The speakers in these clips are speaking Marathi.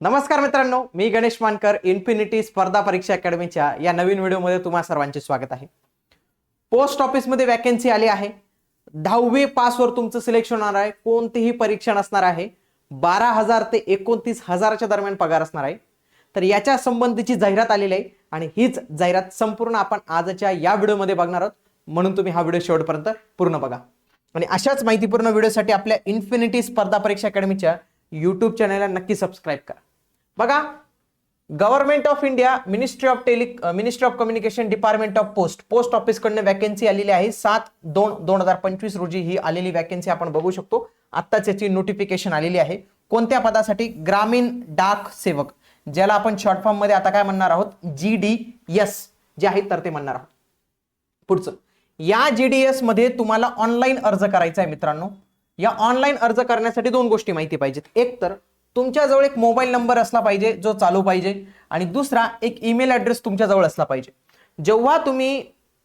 नमस्कार मित्रांनो मी गणेश मानकर इन्फिनिटी स्पर्धा परीक्षा अकॅडमीच्या या नवीन व्हिडिओमध्ये तुम्हा सर्वांचे स्वागत आहे. पोस्ट ऑफिसमध्ये वॅकन्सी आली आहे. दहावी पासवर तुमचं सिलेक्शन होणार आहे. कोणतीही परीक्षा नसणार आहे. बारा हजार ते एकोणतीस हजाराच्या दरम्यान पगार असणार आहे. तर याच्या संबंधीची जाहिरात आलेली आहे आणि हीच जाहिरात संपूर्ण आपण आजच्या या व्हिडिओमध्ये बघणार आहोत. म्हणून तुम्ही हा व्हिडिओ शेवटपर्यंत पूर्ण बघा. आणि अशाच माहितीपूर्ण व्हिडिओसाठी आपल्या इन्फिनिटी स्पर्धा परीक्षा अकॅडमीच्या यूट्यूब चॅनलला नक्की सबस्क्राईब करा. बघा government of India ministry of tele ministry of communication department of post post ऑफिसकडनं vacancy आलेली आहे. सात दोन दोन हजार पंचवीस रोजी ही आलेली वॅकन्सी आपण बघू शकतो. आत्ताच याची नोटिफिकेशन आलेली आहे. कोणत्या पदासाठी? ग्रामीण डाक सेवक. ज्याला आपण शॉर्ट फॉर्ममध्ये आता काय म्हणणार आहोत? जी डी एस जे आहे तर ते म्हणणार आहोत. पुढचं. या जी डी एसमध्ये तुम्हाला ऑनलाईन अर्ज करायचा आहे मित्रांनो. या ऑनलाईन अर्ज करण्यासाठी दोन गोष्टी माहिती पाहिजेत. एक तर तुमच्याजवळ एक मोबाईल नंबर असला पाहिजे जो चालू पाहिजे आणि दुसरा एक ईमेल ऍड्रेस तुमच्याजवळ असला पाहिजे. जेव्हा तुम्ही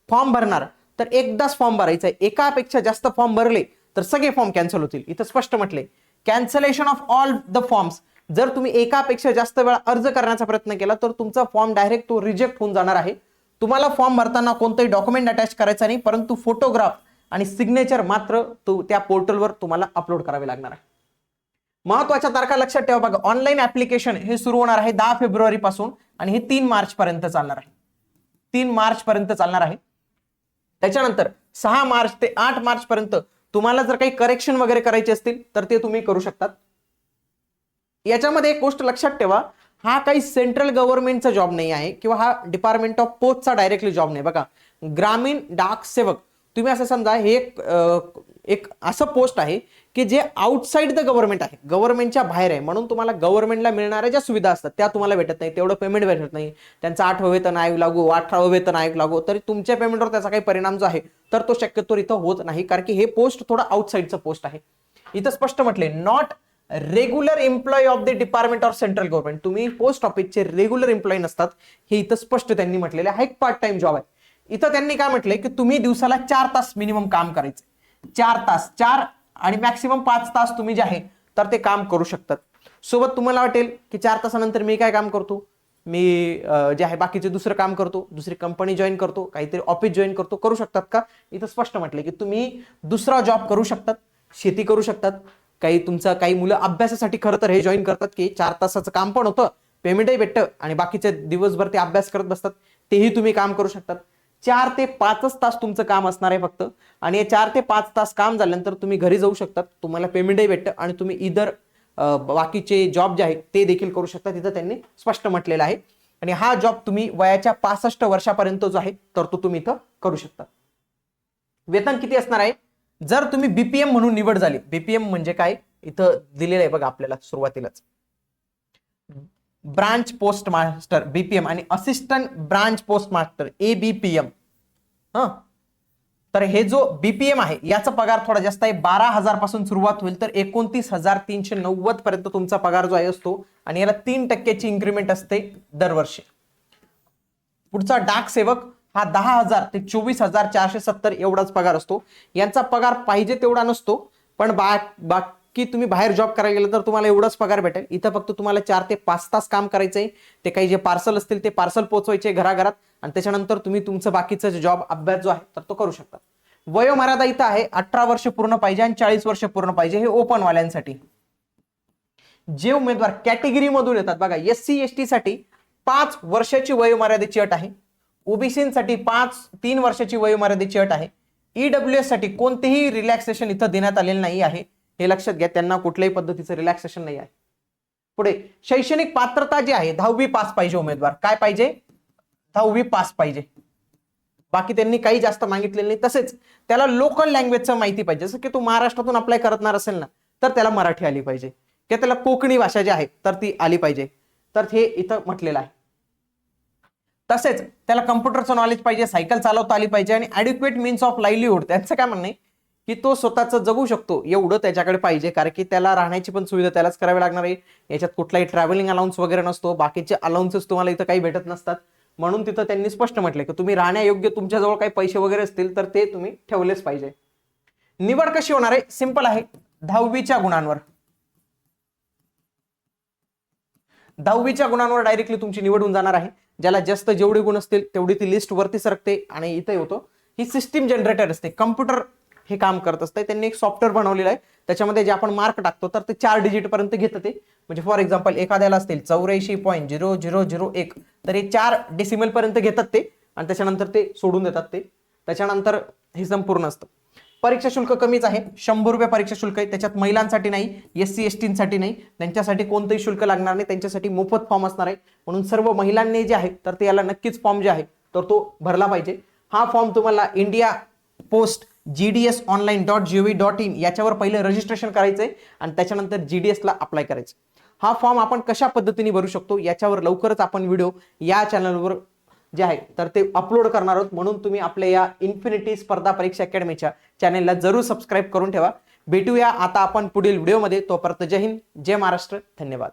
फॉर्म भरणार तर एकदाच फॉर्म भरायचा आहे. एकापेक्षा जास्त फॉर्म भरले तर सगळे फॉर्म कॅन्सल होतील. इथं स्पष्ट म्हटले cancellation of all the forms जर तुम्ही एकापेक्षा जास्त वेळा अर्ज करण्याचा प्रयत्न केला तर तुमचा फॉर्म डायरेक्ट तो रिजेक्ट होऊन जाणार आहे. तुम्हाला फॉर्म भरताना कोणतंही डॉक्युमेंट अटॅच करायचा नाही परंतु फोटोग्राफ आणि सिग्नेचर मात्र तो त्या पोर्टलवर तुम्हाला अपलोड करावे लागणार आहे. महत्त्वाच्या तारखा लक्षात ठेवा बघा ऑनलाईन ऍप्लिकेशन हे सुरू होणार आहे दहा फेब्रुवारी पासून आणि हे तीन मार्च पर्यंत चालणार आहे. तीन मार्च पर्यंत चालणार आहे. त्याच्यानंतर सहा मार्च ते आठ मार्च पर्यंत तुम्हाला जर काही करेक्शन वगैरे करायचे असतील तर ते तुम्ही करू शकतात. याच्यामध्ये एक गोष्ट लक्षात ठेवा हा काही सेंट्रल गव्हर्नमेंटचा जॉब नाही आहे किंवा हा डिपार्टमेंट ऑफ पोस्टचा डायरेक्टली जॉब नाही. बघा ग्रामीण डाक सेवक तुम्ही असं समजा हे एक एक असं पोस्ट आहे की जे आउटसाइड द गव्हर्नमेंट आहे. गव्हर्नमेंटच्या बाहेर आहे. म्हणून तुम्हाला गव्हर्नमेंटला मिळणाऱ्या ज्या सुविधा असतात त्या तुम्हाला भेटत नाही. तेवढं पेमेंट भेटत नाही. त्यांचा आठवं वेतन आयोग लागू अठरावं वेतन आयोग लागू. तरी तुमच्या पेमेंटवर त्याचा काही परिणाम जो आहे तर तो शक्यतो इथं होत नाही. कारण की हे पोस्ट थोडं आउटसाईडचं पोस्ट आहे. इथं स्पष्ट म्हटले not regular employ of the department of central government तुम्ही पोस्ट ऑफिसचे रेग्युलर एम्प्लॉय नसतात हे इथं स्पष्ट त्यांनी म्हटलेले आहे. हा एक पार्ट टाइम जॉब आहे. इथं त्यांनी काय म्हटलंय की तुम्ही दिवसाला चार तास मिनिमम काम करायचं. चार तास चार आणि मॅक्सिमम पाच तास तुम्ही जे आहे तर ते काम करू शकतात. सोबत तुम्हाला वाटेल की चार तासानंतर मी काय काम करतो? मी जे आहे बाकीचे दुसरं काम करतो दुसरी कंपनी जॉईन करतो काहीतरी ऑफिस जॉईन करतो. करू शकतात का? इथं स्पष्ट म्हटले की तुम्ही दुसरा जॉब करू शकतात शेती करू शकतात. काही तुमचं काही मुलं अभ्यासासाठी खरं तर हे जॉईन करतात की चार तासाचं काम पण होतं पेमेंटही भेटतं आणि बाकीचे दिवसभर ते अभ्यास करत बसतात तेही तुम्ही काम करू शकतात. चार ते पाचच तास तुमचं काम असणार आहे फक्त. आणि हे चार ते पाच तास काम झाल्यानंतर तुम्ही घरी जाऊ शकतात. तुम्हाला पेमेंटही भेटतं आणि तुम्ही इतर बाकीचे जॉब जे आहेत ते देखील करू शकता. तिथं त्यांनी स्पष्ट म्हटलेलं आहे. आणि हा जॉब तुम्ही वयाच्या पासष्ट वर्षापर्यंत जो आहे तर तो तुम्ही इथं करू शकता. वेतन किती असणार आहे? जर तुम्ही बीपीएम म्हणून निवड झाली बीपीएम म्हणजे काय? इथं दिलेलं आहे बघा आपल्याला सुरुवातीलाच. ब्रांच पोस्ट मास्टर बीपीएम आणि assistant branch post master ABPM हा? तर हे जो बीपीएम आहे याचा पगार थोडा जास्त आहे. बारा हजारपासून सुरुवात होईल तर एकोणतीस हजार तीनशे नव्वद पर्यंत तुमचा पगार जो आहे असतो आणि याला तीन टक्क्याची इन्क्रीमेंट असते दरवर्षी. पुढचा डाक सेवक हा दहा हजार ते चोवीस हजार चारशे सत्तर एवढाच पगार असतो. यांचा पगार पाहिजे तेवढा नसतो पण बा की तुम्ही बाहेर जॉब करायला गेलं तर तुम्हाला एवढंच पगार भेटेल. इथं फक्त तुम्हाला चार ते पाच तास काम करायचंय. ते काही जे पार्सल असतील ते पार्सल पोहोचवायचे घराघरात. आणि त्याच्यानंतर तुम्ही तुमचं बाकीचं जॉब अभ्यास जो आहे तर तो करू शकता. वयोमर्यादा इथं आहे अठरा वर्ष पूर्ण पाहिजे आणि चाळीस वर्ष पूर्ण पाहिजे हे ओपन वाल्यांसाठी. जे उमेदवार कॅटेगरी मधून येतात बघा एस सी एस टी साठी पाच वर्षाची वयोमर्यादेची अट आहे. ओबीसीसाठी पाच तीन वर्षाची वयोमर्यादेची अट आहे. ईडब्ल्यू एससाठी कोणतेही रिलॅक्सेशन इथं देण्यात आलेलं नाही आहे. हे लक्षात घ्या त्यांना कुठल्याही पद्धतीचं रिलॅक्सेशन नाही आहे. पुढे शैक्षणिक पात्रता जी आहे दहावी पास पाहिजे उमेदवार. काय पाहिजे? दहावी पास पाहिजे. बाकी त्यांनी काही जास्त मागितलेलं नाही. तसेच त्याला लोकल लँग्वेजचं माहिती पाहिजे. जसं की तू महाराष्ट्रातून अप्लाय करणार असेल ना तर त्याला मराठी आली पाहिजे. किंवा त्याला कोकणी भाषा जी आहे तर ती आली पाहिजे. तर हे इथं म्हटलेलं आहे. तसेच त्याला कम्प्युटरचं नॉलेज पाहिजे सायकल चालवता आली पाहिजे आणि ॲडिक्वेट मीन्स ऑफ लाईव्हलीहूड त्यांचं काय म्हणणं आहे? की तो स्वतःचं जगू शकतो. एवढं त्याच्याकडे पाहिजे. कारण की त्याला राहण्याची पण सुविधा त्यालाच करावी लागणार आहे. याच्यात कुठलाही ट्रॅव्हलिंग अलाउन्स वगैरे नसतो. बाकीचे अलाउन्सेस तुम्हाला इथं काही भेटत नसतात. म्हणून तिथं त्यांनी स्पष्ट म्हटलं की तुम्ही राहण्यायोग्य तुमच्याजवळ काही पैसे वगैरे असतील तर ते तुम्ही ठेवलेच पाहिजे. निवड कशी होणार आहे? सिंपल आहे. दहावीच्या गुणांवर. दहावीच्या गुणांवर डायरेक्टली तुमची निवड होऊन जाणार आहे. ज्याला जास्त जेवढे गुण असतील तेवढी ती लिस्ट वरती सरकते आणि इथे होतो. ही सिस्टीम जनरेटर असते. कम्प्युटर हे काम करत असतं त्यांनी एक सॉफ्टवेअर बनवलेलं आहे. त्याच्यामध्ये जे आपण मार्क टाकतो तर ते चार डिजिट पर्यंत घेतं ते. म्हणजे फॉर एक्झाम्पल एखाद्याला असतील चौऱ्याऐंशी पॉईंट झिरो झिरो झिरो एक तर हे चार डेसिमल पर्यंत घेतात ते. आणि त्याच्यानंतर ते सोडून देतात ते. त्याच्यानंतर हे संपूर्ण असतं. परीक्षा शुल्क कमीच आहे. शंभर रुपये परीक्षा शुल्क आहे. त्याच्यात महिलांसाठी नाही एस सी एस टीसाठी नाही. त्यांच्यासाठी कोणतंही शुल्क लागणार नाही. त्यांच्यासाठी मोफत फॉर्म असणार आहे. म्हणून सर्व महिलांनी जे आहे तर ते याला नक्कीच फॉर्म जे आहे तर तो भरला पाहिजे. हा फॉर्म तुम्हाला India post G D S online dot G dot in याच्यावर पहिले रजिस्ट्रेशन करायचं आहे आणि त्याच्यानंतर जी डी एसला अप्लाय करायचं हा फॉर्म आपण कशा पद्धतीने भरू शकतो याच्यावर लवकरच आपण व्हिडिओ या चॅनलवर जे आहे तर ते अपलोड करणार आहोत. म्हणून तुम्ही आपल्या या इन्फिनिटी स्पर्धा परीक्षा अकॅडमीच्या चॅनेलला जरूर सबस्क्राईब करून ठेवा. भेटूया आता आपण पुढील व्हिडिओमध्ये तोपर्यंत जय हिंद जय महाराष्ट्र. धन्यवाद.